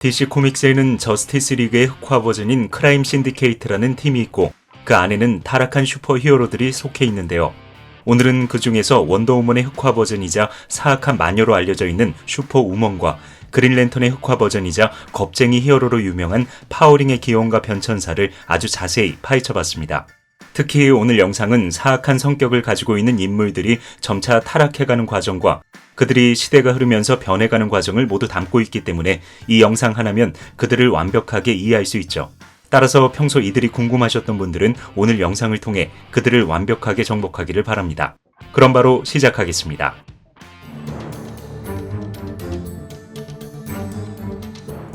DC 코믹스에는 저스티스 리그의 흑화 버전인 크라임 신디케이트라는 팀이 있고 그 안에는 타락한 슈퍼 히어로들이 속해 있는데요. 오늘은 그 중에서 원더우먼의 흑화 버전이자 사악한 마녀로 알려져 있는 슈퍼 우먼과 그린랜턴의 흑화 버전이자 겁쟁이 히어로로 유명한 파워링의 기용과 변천사를 아주 자세히 파헤쳐 봤습니다. 특히 오늘 영상은 사악한 성격을 가지고 있는 인물들이 점차 타락해가는 과정과 그들이 시대가 흐르면서 변해가는 과정을 모두 담고 있기 때문에 이 영상 하나면 그들을 완벽하게 이해할 수 있죠. 따라서 평소 이들이 궁금하셨던 분들은 오늘 영상을 통해 그들을 완벽하게 정복하기를 바랍니다. 그럼 바로 시작하겠습니다.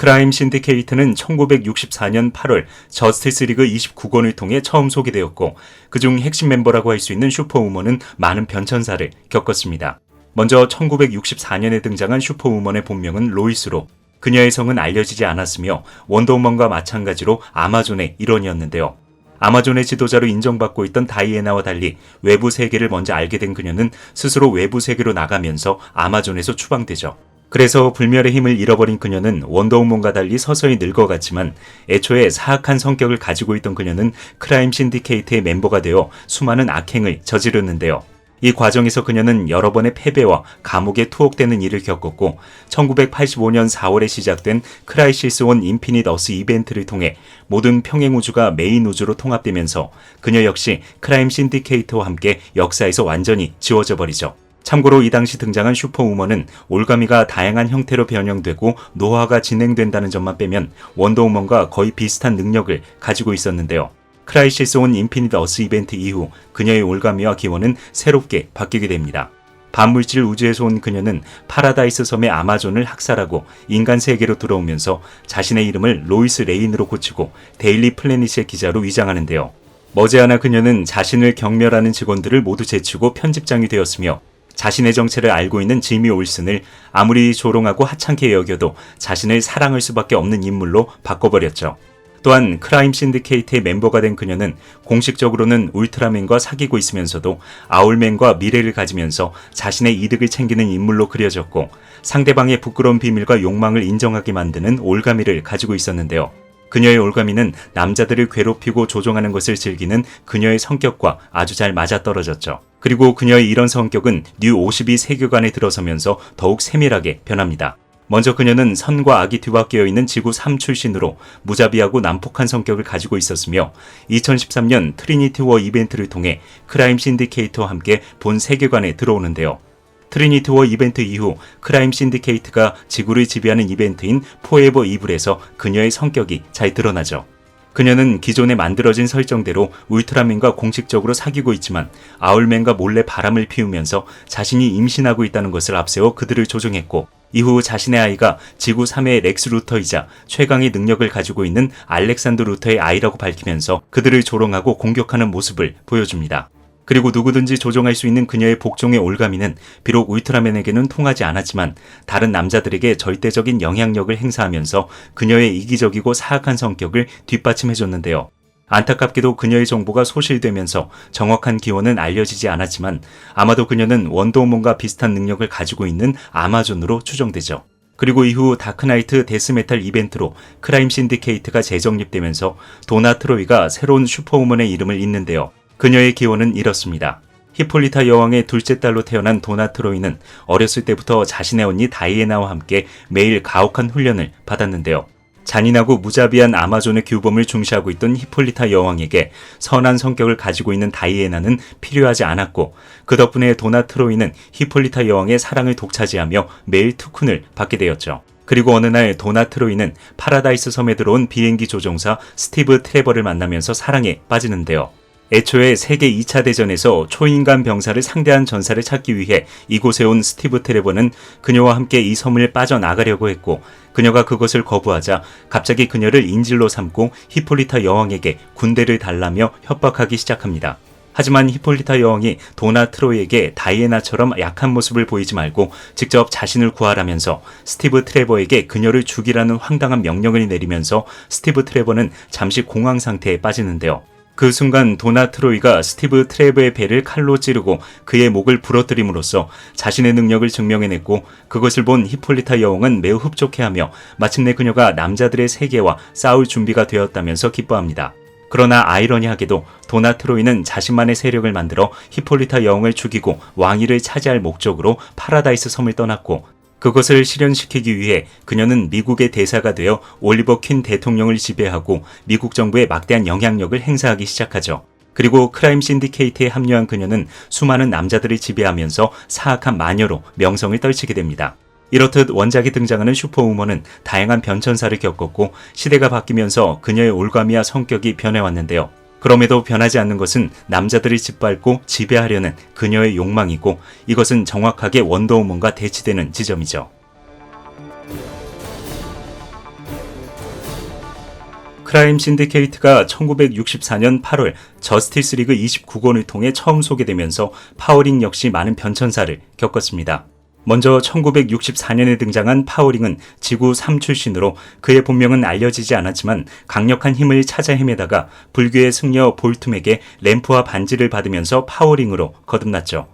크라임 신디케이트는 1964년 8월 저스티스 리그 29권을 통해 처음 소개되었고 그중 핵심 멤버라고 할 수 있는 슈퍼우먼은 많은 변천사를 겪었습니다. 먼저 1964년에 등장한 슈퍼우먼의 본명은 로이스로 그녀의 성은 알려지지 않았으며 원더우먼과 마찬가지로 아마존의 일원이었는데요. 아마존의 지도자로 인정받고 있던 다이애나와 달리 외부 세계를 먼저 알게 된 그녀는 스스로 외부 세계로 나가면서 아마존에서 추방되죠. 그래서 불멸의 힘을 잃어버린 그녀는 원더우먼과 달리 서서히 늙어갔지만 애초에 사악한 성격을 가지고 있던 그녀는 크라임 신디케이트의 멤버가 되어 수많은 악행을 저지르는데요. 이 과정에서 그녀는 여러 번의 패배와 감옥에 투옥되는 일을 겪었고 1985년 4월에 시작된 크라이시스 온 인피닛 어스 이벤트를 통해 모든 평행 우주가 메인 우주로 통합되면서 그녀 역시 크라임 신디케이트와 함께 역사에서 완전히 지워져 버리죠. 참고로 이 당시 등장한 슈퍼우먼은 올가미가 다양한 형태로 변형되고 노화가 진행된다는 점만 빼면 원더우먼과 거의 비슷한 능력을 가지고 있었는데요. 크라이시스 온 인피니트 어스 이벤트 이후 그녀의 올가미와 기원은 새롭게 바뀌게 됩니다. 반물질 우주에서 온 그녀는 파라다이스 섬의 아마존을 학살하고 인간 세계로 들어오면서 자신의 이름을 로이스 레인으로 고치고 데일리 플래닛의 기자로 위장하는데요. 머지않아 그녀는 자신을 경멸하는 직원들을 모두 제치고 편집장이 되었으며 자신의 정체를 알고 있는 지미 올슨을 아무리 조롱하고 하찮게 여겨도 자신을 사랑할 수밖에 없는 인물로 바꿔버렸죠. 또한 크라임 신디케이트의 멤버가 된 그녀는 공식적으로는 울트라맨과 사귀고 있으면서도 아울맨과 미래를 가지면서 자신의 이득을 챙기는 인물로 그려졌고 상대방의 부끄러운 비밀과 욕망을 인정하게 만드는 올가미를 가지고 있었는데요. 그녀의 올가미는 남자들을 괴롭히고 조종하는 것을 즐기는 그녀의 성격과 아주 잘 맞아떨어졌죠. 그리고 그녀의 이런 성격은 뉴 52 세계관에 들어서면서 더욱 세밀하게 변합니다. 먼저 그녀는 선과 악이 뒤바뀌어 있는 지구 3 출신으로 무자비하고 난폭한 성격을 가지고 있었으며 2013년 트리니티 워 이벤트를 통해 크라임 신디케이터와 함께 본 세계관에 들어오는데요. 트리니티 워 이벤트 이후 크라임 신디케이트가 지구를 지배하는 이벤트인 포에버 이블에서 그녀의 성격이 잘 드러나죠. 그녀는 기존에 만들어진 설정대로 울트라맨과 공식적으로 사귀고 있지만 아울맨과 몰래 바람을 피우면서 자신이 임신하고 있다는 것을 앞세워 그들을 조종했고 이후 자신의 아이가 지구 3의 렉스 루터이자 최강의 능력을 가지고 있는 알렉산드 루터의 아이라고 밝히면서 그들을 조롱하고 공격하는 모습을 보여줍니다. 그리고 누구든지 조종할 수 있는 그녀의 복종의 올가미는 비록 울트라맨에게는 통하지 않았지만 다른 남자들에게 절대적인 영향력을 행사하면서 그녀의 이기적이고 사악한 성격을 뒷받침해줬는데요. 안타깝게도 그녀의 정보가 소실되면서 정확한 기원은 알려지지 않았지만 아마도 그녀는 원더우먼과 비슷한 능력을 가지고 있는 아마존으로 추정되죠. 그리고 이후 다크나이트 데스메탈 이벤트로 크라임 신디케이트가 재정립되면서 도나 트로이가 새로운 슈퍼우먼의 이름을 잇는데요. 그녀의 기원은 이렇습니다. 히폴리타 여왕의 둘째 딸로 태어난 도나 트로이는 어렸을 때부터 자신의 언니 다이애나와 함께 매일 가혹한 훈련을 받았는데요. 잔인하고 무자비한 아마존의 규범을 중시하고 있던 히폴리타 여왕에게 선한 성격을 가지고 있는 다이애나는 필요하지 않았고 그 덕분에 도나트로이는 히폴리타 여왕의 사랑을 독차지하며 매일 투쿤을 받게 되었죠. 그리고 어느 날 도나트로이는 파라다이스 섬에 들어온 비행기 조종사 스티브 트레버를 만나면서 사랑에 빠지는데요. 애초에 세계 2차 대전에서 초인간 병사를 상대한 전사를 찾기 위해 이곳에 온 스티브 트레버는 그녀와 함께 이 섬을 빠져나가려고 했고 그녀가 그것을 거부하자 갑자기 그녀를 인질로 삼고 히폴리타 여왕에게 군대를 달라며 협박하기 시작합니다. 하지만 히폴리타 여왕이 도나 트로이에게 다이애나처럼 약한 모습을 보이지 말고 직접 자신을 구하라면서 스티브 트레버에게 그녀를 죽이라는 황당한 명령을 내리면서 스티브 트레버는 잠시 공황 상태에 빠지는데요. 그 순간 도나 트로이가 스티브 트레브의 배를 칼로 찌르고 그의 목을 부러뜨림으로써 자신의 능력을 증명해냈고 그것을 본 히폴리타 여왕은 매우 흡족해하며 마침내 그녀가 남자들의 세계와 싸울 준비가 되었다면서 기뻐합니다. 그러나 아이러니하게도 도나 트로이는 자신만의 세력을 만들어 히폴리타 여왕을 죽이고 왕위를 차지할 목적으로 파라다이스 섬을 떠났고 그것을 실현시키기 위해 그녀는 미국의 대사가 되어 올리버 퀸 대통령을 지배하고 미국 정부에 막대한 영향력을 행사하기 시작하죠. 그리고 크라임 신디케이트에 합류한 그녀는 수많은 남자들을 지배하면서 사악한 마녀로 명성을 떨치게 됩니다. 이렇듯 원작에 등장하는 슈퍼우먼은 다양한 변천사를 겪었고 시대가 바뀌면서 그녀의 올가미와 성격이 변해왔는데요. 그럼에도 변하지 않는 것은 남자들을 짓밟고 지배하려는 그녀의 욕망이고 이것은 정확하게 원더우먼과 대치되는 지점이죠. 크라임 신디케이트가 1964년 8월 저스티스 리그 29권을 통해 처음 소개되면서 파워링 역시 많은 변천사를 겪었습니다. 먼저 1964년에 등장한 파워링은 지구 3 출신으로 그의 본명은 알려지지 않았지만 강력한 힘을 찾아 헤매다가 불교의 승려 볼툼에게 램프와 반지를 받으면서 파워링으로 거듭났죠.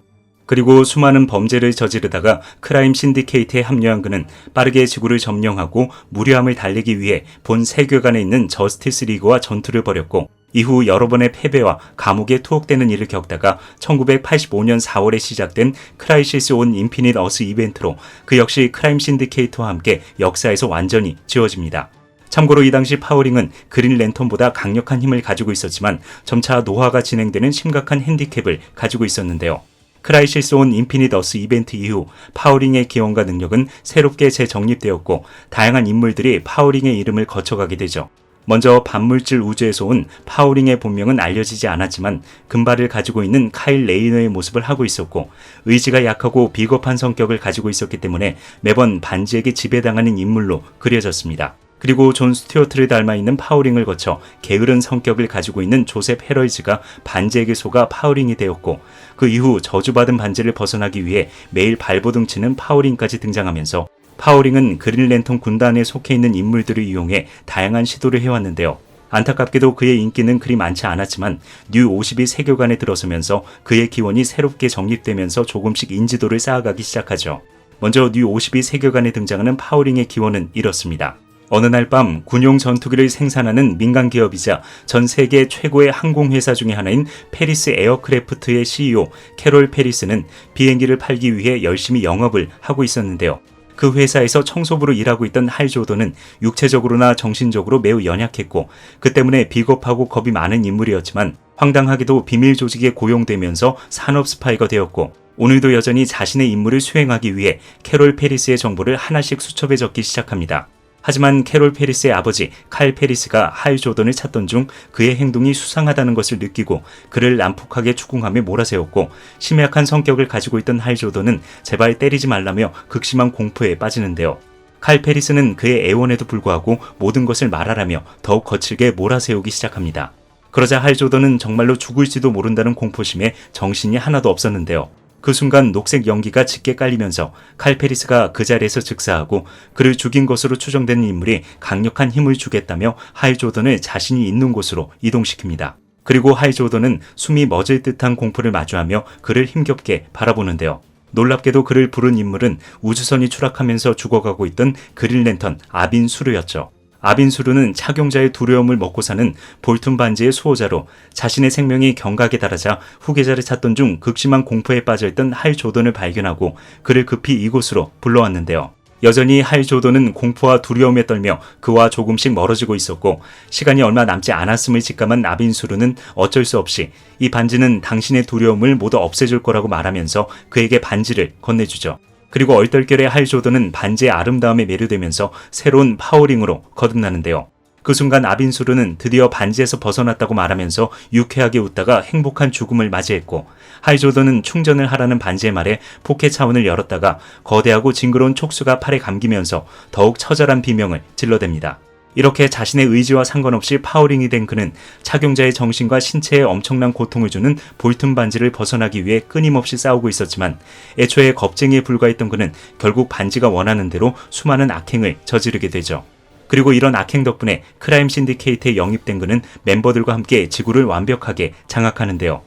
그리고 수많은 범죄를 저지르다가 크라임 신디케이트에 합류한 그는 빠르게 지구를 점령하고 무료함을 달리기 위해 본 세계관에 있는 저스티스 리그와 전투를 벌였고 이후 여러 번의 패배와 감옥에 투옥되는 일을 겪다가 1985년 4월에 시작된 크라이시스 온 인피닛 어스 이벤트로 그 역시 크라임 신디케이트와 함께 역사에서 완전히 지워집니다. 참고로 이 당시 파워링은 그린 랜턴보다 강력한 힘을 가지고 있었지만 점차 노화가 진행되는 심각한 핸디캡을 가지고 있었는데요. 크라이시스 온 인피닛 어스 이벤트 이후 파워링의 기원과 능력은 새롭게 재정립되었고 다양한 인물들이 파워링의 이름을 거쳐가게 되죠. 먼저 반물질 우주에서 온 파워링의 본명은 알려지지 않았지만 금발을 가지고 있는 카일 레이너의 모습을 하고 있었고 의지가 약하고 비겁한 성격을 가지고 있었기 때문에 매번 반지에게 지배당하는 인물로 그려졌습니다. 그리고 존 스튜어트를 닮아 있는 파워링을 거쳐 게으른 성격을 가지고 있는 조셉 헤럴즈가 반지에게 속아 파워링이 되었고 그 이후 저주받은 반지를 벗어나기 위해 매일 발버둥 치는 파워링까지 등장하면서 파워링은 그린랜턴 군단에 속해 있는 인물들을 이용해 다양한 시도를 해왔는데요. 안타깝게도 그의 인기는 그리 많지 않았지만 뉴 52 세계관에 들어서면서 그의 기원이 새롭게 정립되면서 조금씩 인지도를 쌓아가기 시작하죠. 먼저 뉴 52 세계관에 등장하는 파워링의 기원은 이렇습니다. 어느 날 밤 군용 전투기를 생산하는 민간 기업이자 전 세계 최고의 항공회사 중의 하나인 페리스 에어크래프트의 CEO 캐롤 페리스는 비행기를 팔기 위해 열심히 영업을 하고 있었는데요. 그 회사에서 청소부로 일하고 있던 할 조던은 육체적으로나 정신적으로 매우 연약했고 그 때문에 비겁하고 겁이 많은 인물이었지만 황당하게도 비밀 조직에 고용되면서 산업 스파이가 되었고 오늘도 여전히 자신의 임무를 수행하기 위해 캐롤 페리스의 정보를 하나씩 수첩에 적기 시작합니다. 하지만 캐롤 페리스의 아버지 칼 페리스가 할 조던을 찾던 중 그의 행동이 수상하다는 것을 느끼고 그를 난폭하게 추궁하며 몰아세웠고 심약한 성격을 가지고 있던 할 조던은 제발 때리지 말라며 극심한 공포에 빠지는데요. 칼 페리스는 그의 애원에도 불구하고 모든 것을 말하라며 더욱 거칠게 몰아세우기 시작합니다. 그러자 할 조던은 정말로 죽을지도 모른다는 공포심에 정신이 하나도 없었는데요. 그 순간 녹색 연기가 짙게 깔리면서 칼페리스가 그 자리에서 즉사하고 그를 죽인 것으로 추정되는 인물이 강력한 힘을 주겠다며 하이조던을 자신이 있는 곳으로 이동시킵니다. 그리고 하이 조던은 숨이 멎을 듯한 공포를 마주하며 그를 힘겹게 바라보는데요. 놀랍게도 그를 부른 인물은 우주선이 추락하면서 죽어가고 있던 그린 랜턴 아빈 수르였죠. 아빈수르는 착용자의 두려움을 먹고 사는 볼튼 반지의 수호자로 자신의 생명이 경각에 달하자 후계자를 찾던 중 극심한 공포에 빠져있던 할 조던을 발견하고 그를 급히 이곳으로 불러왔는데요. 여전히 할 조던은 공포와 두려움에 떨며 그와 조금씩 멀어지고 있었고 시간이 얼마 남지 않았음을 직감한 아빈수르는 어쩔 수 없이 이 반지는 당신의 두려움을 모두 없애줄 거라고 말하면서 그에게 반지를 건네주죠. 그리고 얼떨결에 할 조던은 반지의 아름다움에 매료되면서 새로운 파워링으로 거듭나는데요. 그 순간 아빈수르는 드디어 반지에서 벗어났다고 말하면서 유쾌하게 웃다가 행복한 죽음을 맞이했고 하이조던은 충전을 하라는 반지의 말에 포켓 차원을 열었다가 거대하고 징그러운 촉수가 팔에 감기면서 더욱 처절한 비명을 질러댑니다. 이렇게 자신의 의지와 상관없이 파워링이 된 그는 착용자의 정신과 신체에 엄청난 고통을 주는 볼튼 반지를 벗어나기 위해 끊임없이 싸우고 있었지만 애초에 겁쟁이에 불과했던 그는 결국 반지가 원하는 대로 수많은 악행을 저지르게 되죠. 그리고 이런 악행 덕분에 크라임 신디케이트에 영입된 그는 멤버들과 함께 지구를 완벽하게 장악하는데요.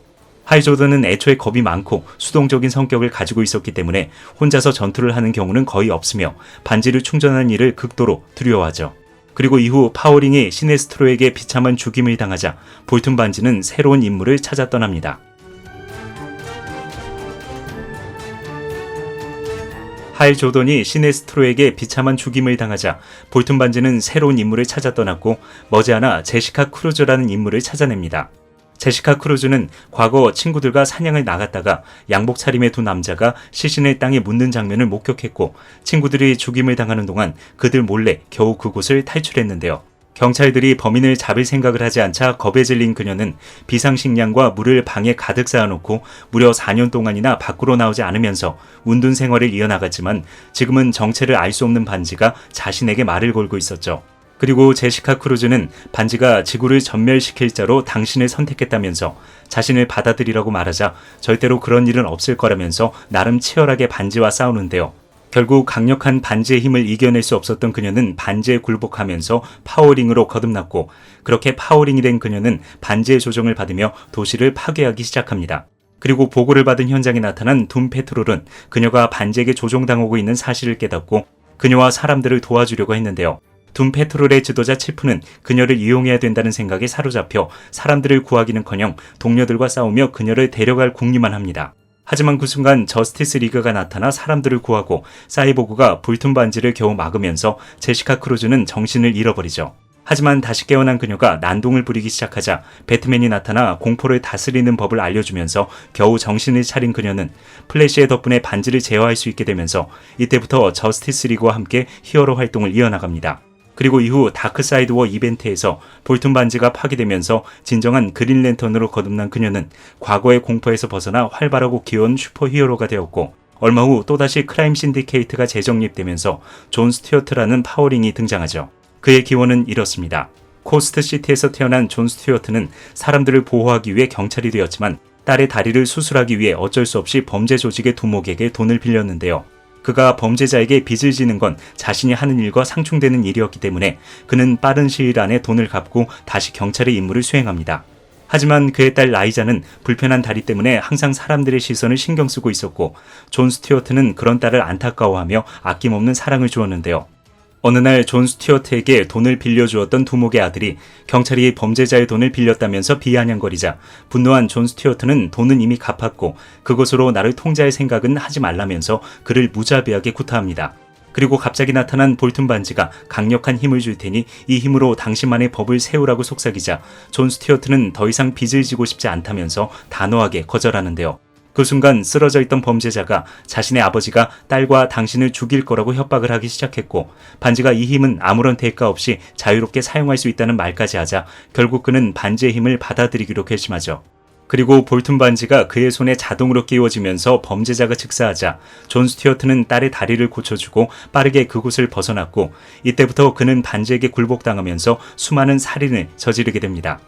하이 조던은 애초에 겁이 많고 수동적인 성격을 가지고 있었기 때문에 혼자서 전투를 하는 경우는 거의 없으며 반지를 충전하는 일을 극도로 두려워하죠. 그리고 이후 파워링이 시네스트로에게 비참한 죽임을 당하자 볼튼 반지는 새로운 임무를 찾아 떠납니다. 하일 조던이 시네스트로에게 비참한 죽임을 당하자 볼튼 반지는 새로운 인물을 찾아 떠났고 머지않아 제시카 크루즈라는 인물을 찾아냅니다. 제시카 크루즈는 과거 친구들과 사냥을 나갔다가 양복 차림의 두 남자가 시신을 땅에 묻는 장면을 목격했고 친구들이 죽임을 당하는 동안 그들 몰래 겨우 그곳을 탈출했는데요. 경찰들이 범인을 잡을 생각을 하지 않자 겁에 질린 그녀는 비상식량과 물을 방에 가득 쌓아놓고 무려 4년 동안이나 밖으로 나오지 않으면서 운둔 생활을 이어나갔지만 지금은 정체를 알 수 없는 반지가 자신에게 말을 걸고 있었죠. 그리고 제시카 크루즈는 반지가 지구를 전멸시킬 자로 당신을 선택했다면서 자신을 받아들이라고 말하자 절대로 그런 일은 없을 거라면서 나름 치열하게 반지와 싸우는데요. 결국 강력한 반지의 힘을 이겨낼 수 없었던 그녀는 반지에 굴복하면서 파워링으로 거듭났고 그렇게 파워링이 된 그녀는 반지의 조정을 받으며 도시를 파괴하기 시작합니다. 그리고 보고를 받은 현장에 나타난 둠 페트롤은 그녀가 반지에게 조종당하고 있는 사실을 깨닫고 그녀와 사람들을 도와주려고 했는데요. 둠 페트롤의 지도자 칠프는 그녀를 이용해야 된다는 생각에 사로잡혀 사람들을 구하기는커녕 동료들과 싸우며 그녀를 데려갈 궁리만 합니다. 하지만 그 순간 저스티스 리그가 나타나 사람들을 구하고 사이보그가 불툰 반지를 겨우 막으면서 제시카 크루즈는 정신을 잃어버리죠. 하지만 다시 깨어난 그녀가 난동을 부리기 시작하자 배트맨이 나타나 공포를 다스리는 법을 알려주면서 겨우 정신을 차린 그녀는 플래시의 덕분에 반지를 제어할 수 있게 되면서 이때부터 저스티스 리그와 함께 히어로 활동을 이어나갑니다. 그리고 이후 다크사이드 워 이벤트에서 볼튼 반지가 파괴되면서 진정한 그린랜턴으로 거듭난 그녀는 과거의 공포에서 벗어나 활발하고 귀여운 슈퍼히어로가 되었고 얼마 후 또다시 크라임 신디케이트가 재정립되면서 존 스튜어트라는 파워링이 등장하죠. 그의 기원은 이렇습니다. 코스트 시티에서 태어난 존 스튜어트는 사람들을 보호하기 위해 경찰이 되었지만 딸의 다리를 수술하기 위해 어쩔 수 없이 범죄 조직의 두목에게 돈을 빌렸는데요. 그가 범죄자에게 빚을 지는 건 자신이 하는 일과 상충되는 일이었기 때문에 그는 빠른 시일 안에 돈을 갚고 다시 경찰의 임무를 수행합니다. 하지만 그의 딸 라이자는 불편한 다리 때문에 항상 사람들의 시선을 신경 쓰고 있었고 존 스튜어트는 그런 딸을 안타까워하며 아낌없는 사랑을 주었는데요. 어느 날 존 스튜어트에게 돈을 빌려주었던 두목의 아들이 경찰이 범죄자의 돈을 빌렸다면서 비아냥거리자 분노한 존 스튜어트는 돈은 이미 갚았고 그것으로 나를 통제할 생각은 하지 말라면서 그를 무자비하게 구타합니다. 그리고 갑자기 나타난 볼튼 반지가 강력한 힘을 줄 테니 이 힘으로 당신만의 법을 세우라고 속삭이자 존 스튜어트는 더 이상 빚을 지고 싶지 않다면서 단호하게 거절하는데요. 그 순간 쓰러져 있던 범죄자가 자신의 아버지가 딸과 당신을 죽일 거라고 협박을 하기 시작했고 반지가 이 힘은 아무런 대가 없이 자유롭게 사용할 수 있다는 말까지 하자 결국 그는 반지의 힘을 받아들이기로 결심하죠. 그리고 볼튼 반지가 그의 손에 자동으로 끼워지면서 범죄자가 즉사하자 존 스튜어트는 딸의 다리를 고쳐주고 빠르게 그곳을 벗어났고 이때부터 그는 반지에게 굴복당하면서 수많은 살인을 저지르게 됩니다.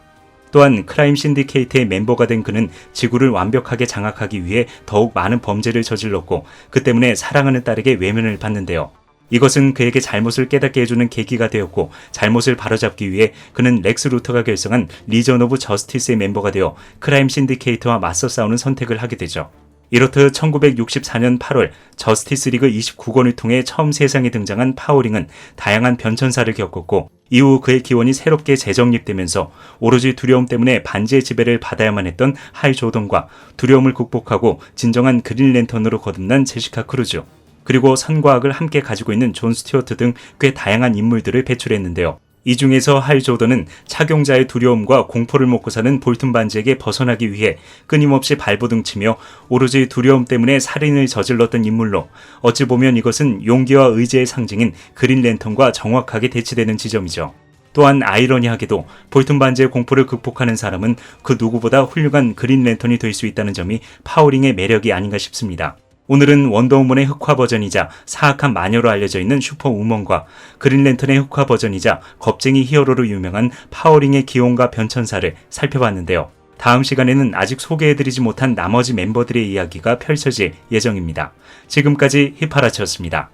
또한 크라임 신디케이트의 멤버가 된 그는 지구를 완벽하게 장악하기 위해 더욱 많은 범죄를 저질렀고 그 때문에 사랑하는 딸에게 외면을 받는데요. 이것은 그에게 잘못을 깨닫게 해주는 계기가 되었고 잘못을 바로잡기 위해 그는 렉스 루터가 결성한 리전 오브 저스티스의 멤버가 되어 크라임 신디케이트와 맞서 싸우는 선택을 하게 되죠. 이렇듯 1964년 8월 저스티스 리그 29권을 통해 처음 세상에 등장한 파워링은 다양한 변천사를 겪었고 이후 그의 기원이 새롭게 재정립되면서 오로지 두려움 때문에 반지의 지배를 받아야만 했던 하이 조던과 두려움을 극복하고 진정한 그린 랜턴으로 거듭난 제시카 크루즈 그리고 선과학을 함께 가지고 있는 존 스튜어트 등 꽤 다양한 인물들을 배출했는데요. 이 중에서 할 조던은 착용자의 두려움과 공포를 먹고 사는 볼튼 반지에게 벗어나기 위해 끊임없이 발버둥치며 오로지 두려움 때문에 살인을 저질렀던 인물로 어찌 보면 이것은 용기와 의지의 상징인 그린 랜턴과 정확하게 대치되는 지점이죠. 또한 아이러니하게도 볼튼 반지의 공포를 극복하는 사람은 그 누구보다 훌륭한 그린 랜턴이 될 수 있다는 점이 파워링의 매력이 아닌가 싶습니다. 오늘은 원더우먼의 흑화 버전이자 사악한 마녀로 알려져 있는 슈퍼우먼과 그린랜턴의 흑화 버전이자 겁쟁이 히어로로 유명한 파워링의 기온과 변천사를 살펴봤는데요. 다음 시간에는 아직 소개해드리지 못한 나머지 멤버들의 이야기가 펼쳐질 예정입니다. 지금까지 히파라치였습니다.